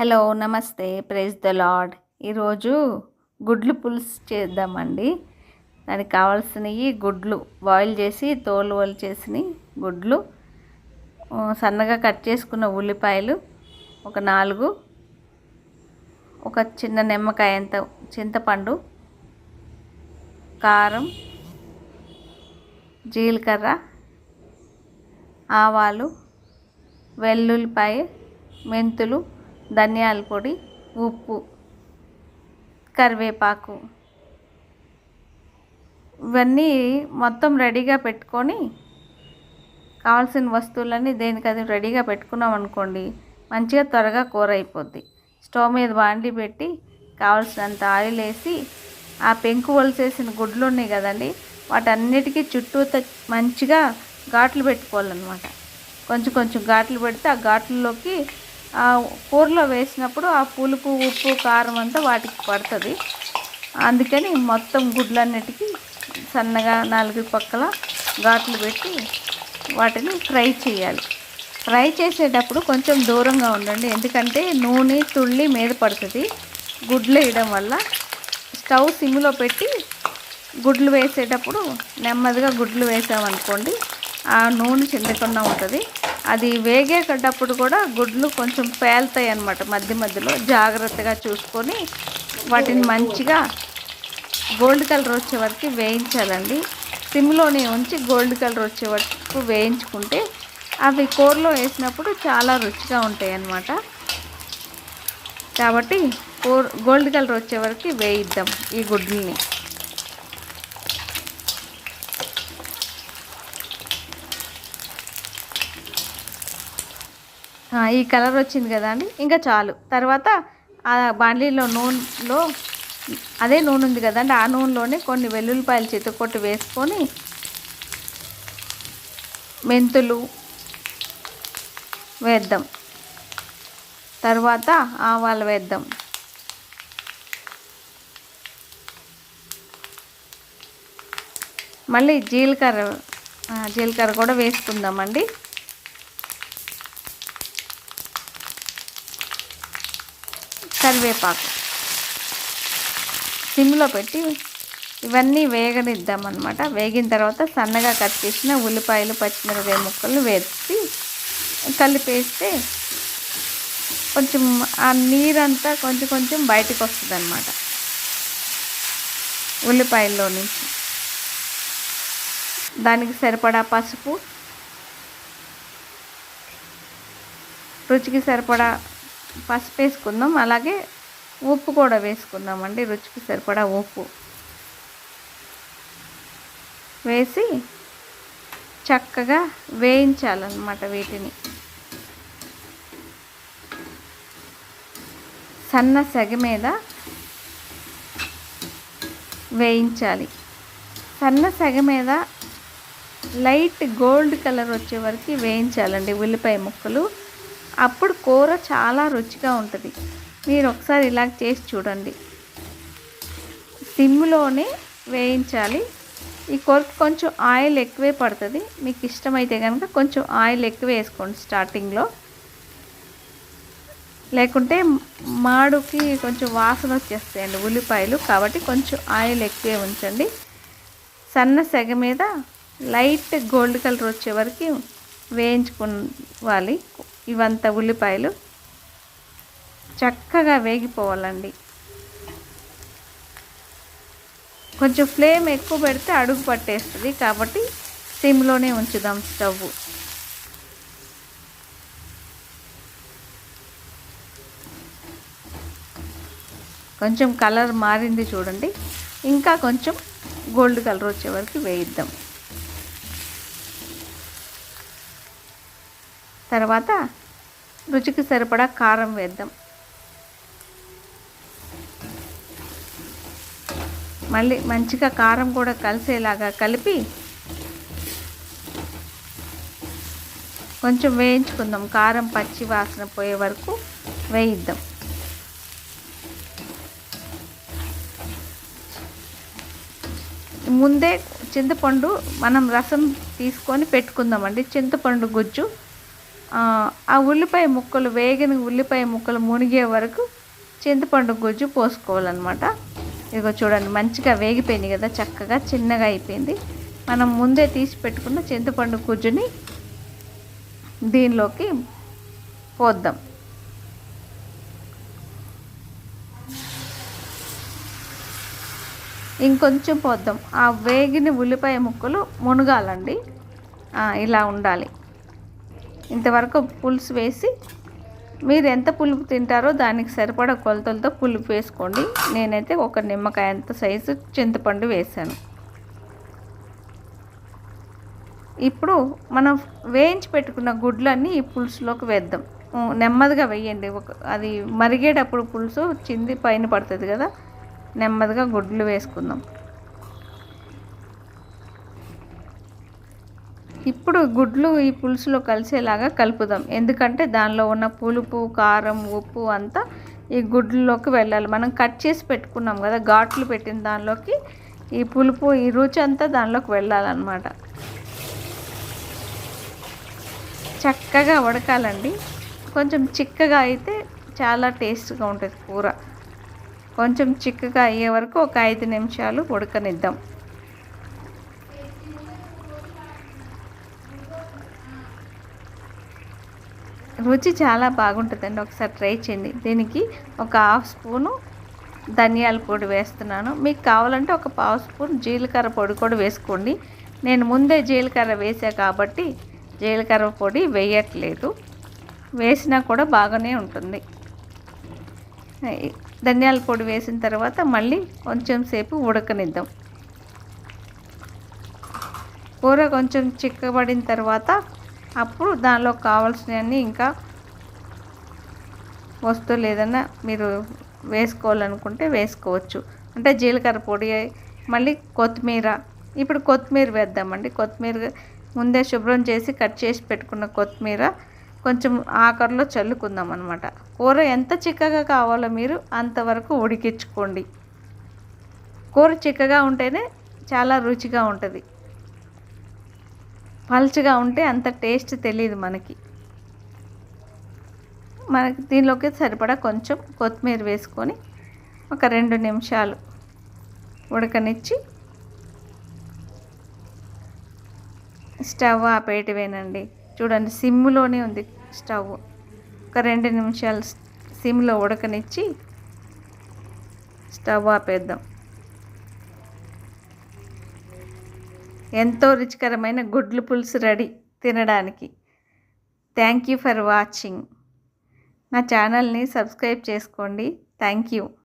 Hello నమస్తే. Praise the lord ఈరోజు గుడ్లు పులుసు చేద్దామండి. దానికి కావాల్సినవి గుడ్లు బాయిల్ చేసి తోలు చేసిన గుడ్లు సన్నగా కట్ చేసుకున్న ఉల్లిపాయలు ఒక నాలుగు ఒక చిన్న నిమ్మకాయ ఎంత చింతపండు కారం జీలకర్ర ఆవాలు వెల్లుల్లిపాయ మెంతులు ధనియాల పొడి ఉప్పు కరివేపాకు. ఇవన్నీ మొత్తం రెడీగా పెట్టుకొని కావాల్సిన వస్తువులన్నీ దేనికది రెడీగా పెట్టుకున్నాం అనుకోండి మంచిగా త్వరగా కూర అయిపోద్ది. స్టవ్ మీద బాండి పెట్టి కావాల్సినంత ఆయిల్ వేసి ఆ పెంకు వలిసేసిన గుడ్లు ఉన్నాయి కదండి వాటన్నిటికీ చుట్టూ మంచిగా ఘాట్లు పెట్టుకోవాలన్నమాట. కొంచెం కొంచెం ఘాట్లు పెడితే ఆ ఘాట్లలోకి ఆ కూరలో వేసినప్పుడు ఆ పులుపు ఉప్పు కారం అంతా వాటికి పడుతుంది. అందుకని మొత్తం గుడ్లన్నిటికీ సన్నగా నాలుగు పక్కల ఘాట్లు పెట్టి వాటిని ఫ్రై చేయాలి. ఫ్రై చేసేటప్పుడు కొంచెం దూరంగా ఉండండి. ఎందుకంటే నూనె తుళ్ళి మీద పడుతుంది. గుడ్లు వేయడం వల్ల స్టవ్ సిమ్లో పెట్టి గుడ్లు వేసేటప్పుడు నెమ్మదిగా గుడ్లు వేసామనుకోండి ఆ నూనె చెందకుండా ఉంటుంది అది వేగేటప్పుడు కూడా గుడ్లు కొంచెం పేలుతాయి అన్నమాట. మధ్య మధ్యలో జాగ్రత్తగా చూసుకొని వాటిని మంచిగా గోల్డ్ కలర్ వచ్చే వరకు వేయించాలండి. సిమ్లోనే ఉంచి గోల్డ్ కలర్ వచ్చే వరకు వేయించుకుంటే అవి కూరలో వేసినప్పుడు చాలా రుచిగా ఉంటాయి అన్నమాట. కాబట్టి కూర గోల్డ్ కలర్ వచ్చే వరకు వేయిద్దాం ఈ గుడ్లని. ఈ కలర్ వచ్చింది కదా అండి ఇంకా చాలు. తర్వాత ఆ బాండ్లీలో నూనెలో అదే నూనె ఉంది కదండి ఆ నూనెలోనే కొన్ని వెల్లుల్లిపాయలు చితకొట్టి వేసుకొని మెంతులు వేద్దాం. తర్వాత ఆవాలు వేద్దాం. మళ్ళీ జీలకర్ర జీలకర్ర కూడా వేసుకుందామండి. కరివేపాకు. సిమ్లో పెట్టి ఇవన్నీ వేగనిద్దాం అనమాట వేగిన తర్వాత సన్నగా కట్ చేసిన ఉల్లిపాయలు పచ్చిమిరపకాయ ముక్కలు వేసి కలిపేస్తే కొంచెం ఆ నీరంతా కొంచెం కొంచెం బయటకు వస్తుంది అనమాట ఉల్లిపాయల్లో నుంచి. దానికి సరిపడా పసుపు రుచికి సరిపడా పసుపు వేసుకుందాం. అలాగే ఉప్పు కూడా వేసుకుందామండి. రుచికి సరిపడా ఉప్పు. వేసి చక్కగా వేయించాలన్నమాట వీటిని. సన్న సెగ మీద వేయించాలి. సన్న సెగ మీద లైట్ గోల్డ్ కలర్ వచ్చే వరకు వేయించాలండి. ఉల్లిపాయ ముక్కలు. అప్పుడు కూర చాలా రుచిగా ఉంటుంది. మీరు ఒకసారి ఇలా చేసి చూడండి. సిమ్లోనే వేయించాలి. ఈ కూరకు కొంచెం ఆయిల్ ఎక్కువే పడుతుంది. మీకు ఇష్టమైతే కనుక కొంచెం ఆయిల్ ఎక్కువ వేసుకోండి స్టార్టింగ్లో. లేకుంటే మాడుకి కొంచెం వాసన వచ్చేస్తాయండి ఉల్లిపాయలు. కాబట్టి కొంచెం ఆయిల్ ఎక్కువే ఉంచండి. సన్న సెగ మీద లైట్ గోల్డ్ కలర్ వచ్చే వరకు వేయించుకోవాలి. ఇవంతా ఉల్లిపాయలు. చక్కగా వేగిపోవాలండి. కొంచెం ఫ్లేమ్ ఎక్కువ పెడితే అడుగు పట్టేస్తుంది కాబట్టి సిమ్లోనే ఉంచుదాం స్టవ్. కొంచెం కలర్ మారింది చూడండి. ఇంకా కొంచెం గోల్డ్ కలర్ వచ్చే వరకు వేయిద్దాం. తర్వాత రుచికి సరిపడా కారం వేద్దాం. మళ్ళీ మంచిగా కారం కూడా కలిసేలాగా కలిపి కొంచెం వేయించుకుందాం. కారం పచ్చి వాసన పోయే వరకు వేయిద్దాం. ముందే చింతపండు మనం రసం తీసుకొని పెట్టుకుందామండి. చింతపండు గుజ్జు ఆ ఉల్లిపాయ ముక్కలు వేగిన ఉల్లిపాయ ముక్కలు మునిగే వరకు చింతపండు గుజ్జు పోసుకోవాలన్నమాట. ఇదిగో చూడండి మంచిగా వేగిపోయింది కదా చక్కగా చిన్నగా అయిపోయింది. మనం ముందే తీసి పెట్టుకున్న చింతపండు గుజ్జుని దీనిలోకి పోద్దాం. ఇంకొంచెం పోద్దాం. ఆ వేగిన ఉల్లిపాయ ముక్కలు మునగాలండి. ఇలా ఉండాలి. ఇంతవరకు పులుసు వేసి మీరు ఎంత పులుపు తింటారో దానికి సరిపడా కొలతలతో పులుపు వేసుకోండి. నేనైతే ఒక నిమ్మకాయ అంత సైజు చింతపండు వేసాను. ఇప్పుడు మనం వేయించి పెట్టుకున్న గుడ్లన్నీ ఈ పులుసులోకి వేద్దాం. నెమ్మదిగా వేయండి. ఒక అది మరిగేటప్పుడు పులుసు చింది పైన పడుతుంది కదా నెమ్మదిగా గుడ్లు వేసుకుందాం. ఇప్పుడు గుడ్లు ఈ పులుసులో కలిసేలాగా కలుపుదాం. ఎందుకంటే దానిలో ఉన్న పులుపు కారం ఉప్పు అంతా ఈ గుడ్లలోకి వెళ్ళాలి. మనం కట్ చేసి పెట్టుకున్నాం కదా ఘాట్లు పెట్టిన దానిలోకి ఈ పులుపు ఈ రుచి అంతా దానిలోకి వెళ్ళాలన్నమాట. చక్కగా ఉడకాలండి. కొంచెం చిక్కగా అయితే చాలా టేస్ట్గా ఉంటుంది కూర. కొంచెం చిక్కగా అయ్యే వరకు ఒక ఐదు నిమిషాలు ఉడకనిద్దాం. రుచి చాలా బాగుంటుందండి. ఒకసారి ట్రై చేయండి. దీనికి ఒక హాఫ్ స్పూను ధనియాల పొడి వేస్తున్నాను. మీకు కావాలంటే ఒక పావు స్పూన్ జీలకర్ర పొడి కూడా వేసుకోండి. నేను ముందే జీలకర్ర వేసా కాబట్టి జీలకర్ర పొడి వేయట్లేదు. వేసినా కూడా బాగానే ఉంటుంది. ధనియాల పొడి వేసిన తర్వాత మళ్ళీ కొంచెం సేపు ఉడకనిద్దాం. కూర కొంచెం చిక్కబడిన తర్వాత అప్పుడు దానిలో కావాల్సినవన్నీ ఇంకా వస్తువులు ఏదైనా మీరు వేసుకోవాలనుకుంటే వేసుకోవచ్చు. అంటే జీలకర్ర పొడి మళ్ళీ కొత్తిమీర. ఇప్పుడు కొత్తిమీర వేద్దామండి. కొత్తిమీర ముందే శుభ్రం చేసి కట్ చేసి పెట్టుకున్న కొత్తిమీర కొంచెం ఆకర్లో చల్లుకుందాం అనమాట కూర ఎంత చిక్కగా కావాలో మీరు అంతవరకు ఉడికించుకోండి. కూర చిక్కగా ఉంటేనే చాలా రుచిగా ఉంటుంది. పల్చగా ఉంటే అంత టేస్ట్ తెలియదు మనకి. మనకి దీనిలోకి సరిపడా కొంచెం కొత్తిమీర వేసుకొని ఒక రెండు నిమిషాలు ఉడకనిచ్చి స్టవ్ ఆపేయటమేనండి. చూడండి సిమ్లోనే ఉంది స్టవ్. ఒక రెండు నిమిషాలు సిమ్లో ఉడకనిచ్చి స్టవ్ ఆపేద్దాం. ఎంతో రుచికరమైన గుడ్లు పులుసు రెడీ తినడానికి. థ్యాంక్ యూ ఫర్ వాచింగ్ నా ఛానల్ని సబ్స్క్రైబ్ చేసుకోండి. Thank you